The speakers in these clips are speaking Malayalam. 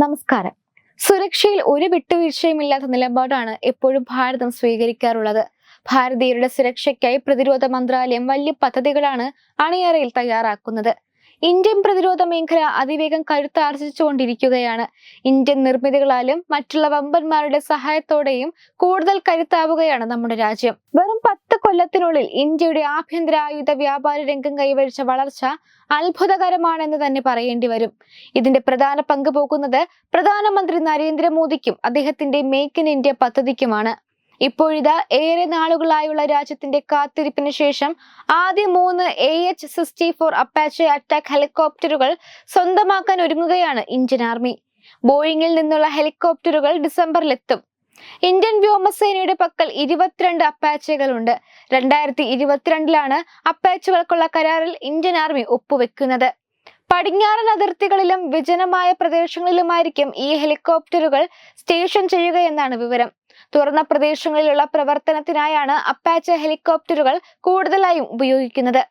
നമസ്കാരം. സുരക്ഷയിൽ ഒരു വിട്ടുവീഴ്ചയുമില്ലാത്ത നിലപാടാണ് എപ്പോഴും ഭാരതം സ്വീകരിക്കാറുള്ളത്. ഭാരതീയരുടെ സുരക്ഷയ്ക്കായി പ്രതിരോധ മന്ത്രാലയം വലിയ പദ്ധതികളാണ് അണിയറയിൽ തയ്യാറാക്കുന്നത്. ഇന്ത്യൻ പ്രതിരോധ മേഖല അതിവേഗം കരുത്താർജിച്ചുകൊണ്ടിരിക്കുകയാണ്. ഇന്ത്യൻ നിർമ്മിതികളാലും മറ്റുള്ള വമ്പന്മാരുടെ സഹായത്തോടെയും കൂടുതൽ കരുത്താവുകയാണ് നമ്മുടെ രാജ്യം. വെറും പത്ത് കൊല്ലത്തിനുള്ളിൽ ഇന്ത്യയുടെ ആഭ്യന്തര ആയുധ വ്യാപാര രംഗം കൈവരിച്ച വളർച്ച അത്ഭുതകരമാണെന്ന് തന്നെ പറയേണ്ടി വരും. ഇതിന്റെ പ്രധാന പങ്ക് പോകുന്നത് പ്രധാനമന്ത്രി നരേന്ദ്രമോദിക്കും അദ്ദേഹത്തിന്റെ മേക്ക് ഇൻ ഇന്ത്യ പദ്ധതിക്കുമാണ്. ഇപ്പോഴിതാ ഏറെ നാളുകളായുള്ള രാജ്യത്തിന്റെ കാത്തിരിപ്പിന് ശേഷം ആദ്യ മൂന്ന് A H sixty four Apache attack ഹെലികോപ്റ്ററുകൾ സ്വന്തമാക്കാൻ ഒരുങ്ങുകയാണ് ഇന്ത്യൻ ആർമി. ബോയിങ്ങിൽ നിന്നുള്ള ഹെലികോപ്റ്ററുകൾ ഡിസംബറിലെത്തും ഇന്ത്യൻ വ്യോമസേനയുടെ പക്കൽ ഇരുപത്തിരണ്ട് അപ്പാച്ചകളുണ്ട്. രണ്ടായിരത്തി ഇരുപത്തിരണ്ടിലാണ് അപ്പാച്ചുകൾക്കുള്ള കരാറിൽ ഇന്ത്യൻ ആർമി ഒപ്പുവെക്കുന്നത്. പടിഞ്ഞാറൻ അതിർത്തികളിലും വിജനമായ പ്രദേശങ്ങളിലുമായിരിക്കും ഈ ഹെലികോപ്റ്ററുകൾ സ്റ്റേഷൻ ചെയ്യുക എന്നാണ് വിവരം. തുറന്ന പ്രദേശങ്ങളിലുള്ള പ്രവർത്തനത്തിനായാണ് അപ്പാച്ച ഹെലികോപ്റ്ററുകൾ കൂടുതലായും ഉപയോഗിക്കുന്നത്.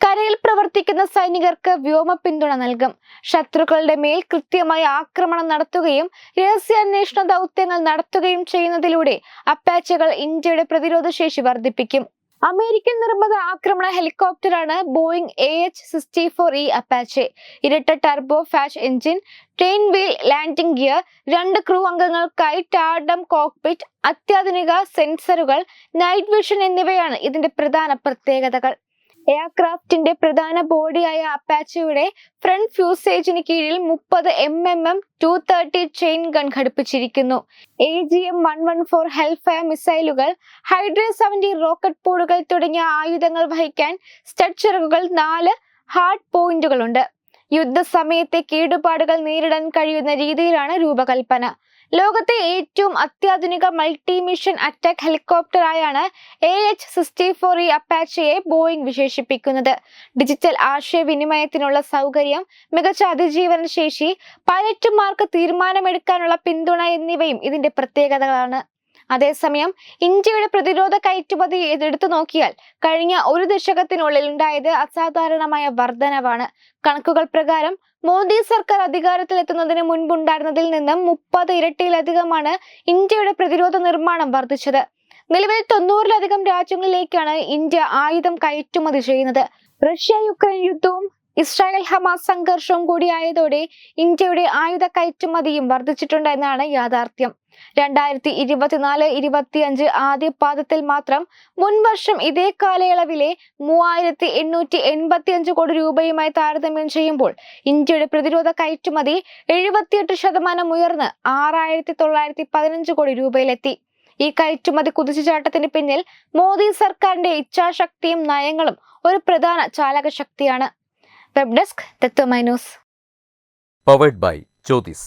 കരയിൽ പ്രവർത്തിക്കുന്ന സൈനികർക്ക് വ്യോമ പിന്തുണ നൽകും. ശത്രുക്കളുടെ മേൽ കൃത്യമായ ആക്രമണം നടത്തുകയും രഹസ്യാന്വേഷണ ദൗത്യങ്ങൾ നടത്തുകയും ചെയ്യുന്നതിലൂടെ അപ്പാച്ചകൾ ഇന്ത്യയുടെ പ്രതിരോധ ശേഷി വർദ്ധിപ്പിക്കും. അമേരിക്കൻ നിർമ്മിത ആക്രമണ ഹെലികോപ്റ്ററാണ് Boeing A H sixty four E Apache. ഇരട്ട turboshaft engine train wheel landing gear രണ്ട് ക്രൂ അംഗങ്ങൾക്കായി ടാർഡം കോക്പിറ്റ് അത്യാധുനിക സെൻസറുകൾ നൈറ്റ് വിഷൻ എന്നിവയാണ് ഇതിന്റെ പ്രധാന പ്രത്യേകതകൾ. എയർക്രാഫ്റ്റിന്റെ പ്രധാന ബോഡിയായ അപ്പാച്ചയുടെ ഫ്രണ്ട് ഫ്യൂസേജിന് കീഴിൽ മുപ്പത് M M M two thirty chain gun ഘടിപ്പിച്ചിരിക്കുന്നു. A G M one one four Hellfire മിസൈലുകൾ ഹൈഡ്രോ സെവന്റി റോക്കറ്റ് പോഡുകൾ തുടങ്ങിയ ആയുധങ്ങൾ വഹിക്കാൻ സ്ട്രക്ചറുകൾ നാല് ഹാർഡ് പോയിന്റുകളുണ്ട് യുദ്ധസമയത്തെ കേടുപാടുകൾ നേരിടാൻ കഴിയുന്ന രീതിയിലാണ് രൂപകൽപ്പന. ലോകത്തെ ഏറ്റവും അത്യാധുനിക മൾട്ടി മിഷൻ അറ്റാക്ക് ഹെലികോപ്റ്റർ ആയാണ് A H sixty four E അപ്പാച്ചയെ Boeing വിശേഷിപ്പിക്കുന്നത്. ഡിജിറ്റൽ ആശയവിനിമയത്തിനുള്ള സൗകര്യം മികച്ച അതിജീവന ശേഷി പൈലറ്റുമാർക്ക് തീരുമാനമെടുക്കാനുള്ള പിന്തുണ എന്നിവയും ഇതിന്റെ പ്രത്യേകതകളാണ്. അതേസമയം ഇന്ത്യയുടെ പ്രതിരോധ കയറ്റുമതി എടുത്തു നോക്കിയാൽ കഴിഞ്ഞ ഒരു ദശകത്തിനുള്ളിൽ ഉണ്ടായത് അസാധാരണമായ വർധനവാണ്. കണക്കുകൾ പ്രകാരം മോദി സർക്കാർ അധികാരത്തിലെത്തുന്നതിന് മുൻപുണ്ടായിരുന്നതിൽ നിന്നും മുപ്പത് ഇരട്ടിയിലധികമാണ് ഇന്ത്യയുടെ പ്രതിരോധ നിർമ്മാണം വർദ്ധിച്ചത്. നിലവിൽ തൊണ്ണൂറിലധികം രാജ്യങ്ങളിലേക്കാണ് ഇന്ത്യ ആയുധം കയറ്റുമതി ചെയ്യുന്നത്. റഷ്യ യുക്രൈൻ യുദ്ധവും ഇസ്രായേൽ ഹമാസ് സംഘർഷവും കൂടിയായതോടെ ഇന്ത്യയുടെ ആയുധ കയറ്റുമതിയും വർദ്ധിച്ചിട്ടുണ്ട് എന്നാണ് യാഥാർത്ഥ്യം. രണ്ടായിരത്തി ഇരുപത്തിനാല് ഇരുപത്തിയഞ്ച് ആദ്യ പാദത്തിൽ മാത്രം മുൻവർഷം ഇതേ കാലയളവിലെ മൂവായിരത്തി എണ്ണൂറ്റി എൺപത്തി അഞ്ച് കോടി രൂപയുമായി താരതമ്യം ചെയ്യുമ്പോൾ ഇന്ത്യയുടെ പ്രതിരോധ കയറ്റുമതി എഴുപത്തിയെട്ട് ശതമാനം ഉയർന്ന് ആറായിരത്തി തൊള്ളായിരത്തി പതിനഞ്ച് കോടി രൂപയിലെത്തി. ഈ കയറ്റുമതി കുതിച്ചുചാട്ടത്തിന് പിന്നിൽ മോദി സർക്കാരിന്റെ ഇച്ഛാശക്തിയും നയങ്ങളും ഒരു പ്രധാന ചാലക ശക്തിയാണ് web desk Tatwamayi news. Powered by Jyothis